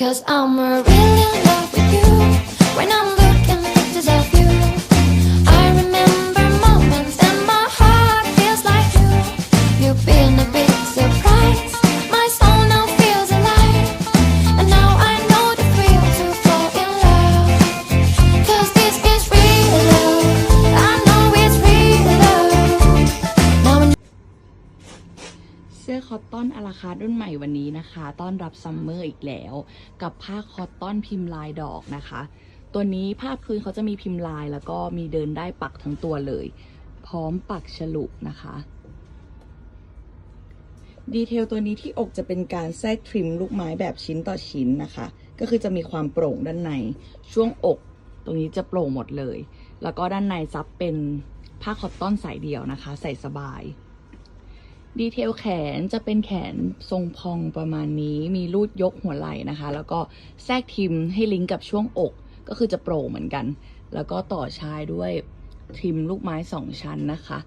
Cause I'm really in love with you. When I'm สื้อคอตตอนอาราคารุ่นใหม่วันนี้นะคะ ต้อนรับซัมเมอร์อีกแล้ว กับผ้าคอตตอนพิมพ์ลายดอกนะคะ ตัวนี้ผ้าพื้นเขาจะมีพิมพ์ลาย แล้วก็มีเดินได้ปักทั้งตัวเลย พร้อมปักฉลุนะคะ ดีเทลตัวนี้ที่อกจะเป็นการแทรกทริมลูกไม้แบบชิ้นต่อชิ้นนะคะ ก็คือจะมีความโปร่งด้านใน ช่วงอกตรงนี้จะโปร่งหมดเลย แล้วก็ด้านในซับเป็นผ้าคอตตอนสายเดี่ยวนะคะ ใส่สบาย ดีเทลแขนจะเป็นแขนทรงพองประมาณนี้ มีรูดยกหัวไหล่นะคะ แล้วก็แทรกทิมให้ลิงก์กับช่วงอก ก็คือจะโปร่งเหมือนกัน แล้วก็ต่อชายด้วยทิมลูกไม้สองชั้นนะคะ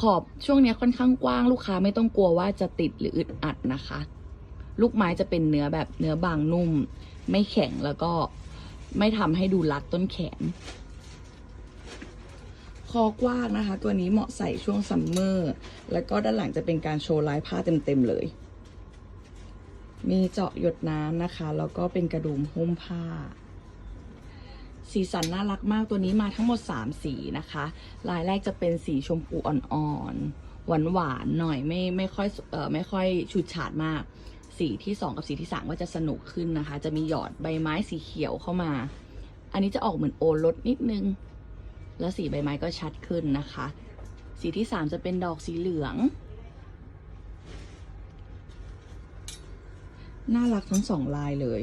ขอบช่วงเนี้ยค่อนข้างกว้างลูกค้าไม่ต้องกลัวว่าจะติดหรืออึดอัดนะคะ ลูกไม้จะเป็นเนื้อแบบเนื้อบางนุ่ม ไม่แข็งแล้วก็ไม่ทำให้ดูรัดต้นแขน คอกว้างนะคะ ตัวนี้เหมาะใส่ช่วงซัมเมอร์ แล้วก็ด้านหลังจะเป็นการโชว์ลายผ้าเต็มๆเลย มีเจาะหยดน้ำนะคะ แล้วก็เป็นกระดุมหุ้มผ้า สีสันน่ารักมากตัวนี้มาทั้งหมด 3 สีนะคะ ลายแรกจะเป็นสีชมพูอ่อนๆ หวานๆ หน่อยไม่ไม่ค่อยเอ่อไม่ค่อยฉูดฉาดมาก สีที่ 2 กับสีที่ 3 ก็จะสนุกขึ้นนะคะ จะมีหยอดใบไม้สีเขียวเข้ามา อันนี้จะออกเหมือนโอรสนิดนึง แล้วสีใบไม้ก็ชัดขึ้นนะคะ สีที่สามจะเป็นดอกสีเหลือง น่ารักทั้งสองลายเลย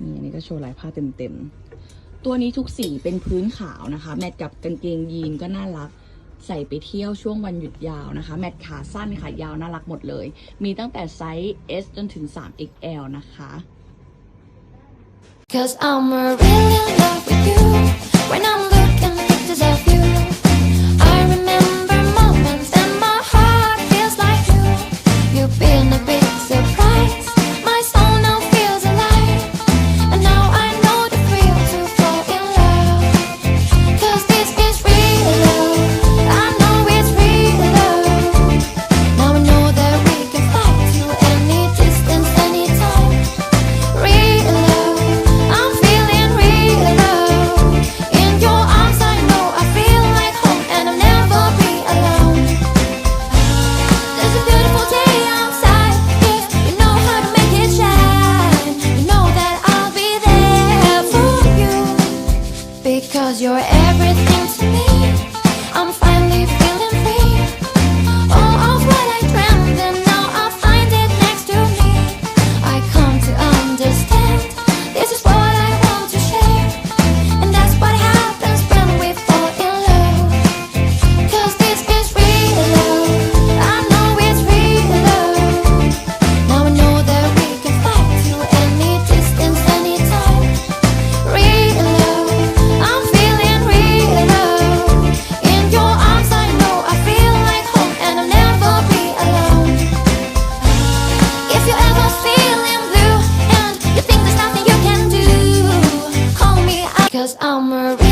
นี่อันนี้ก็โชว์ลายผ้าเต็มๆ ตัวนี้ทุกสีเป็นพื้นขาวนะคะ แมทกับกางเกงยีนก็น่ารักใส่ไปเที่ยวช่วงวันหยุดยาวนะคะ แมทขาสั้นขายาวน่ารักหมดเลย มีตั้งแต่ไซส์ S จนถึง 3XL นะคะ Cause I'm really love you. When I'm your summer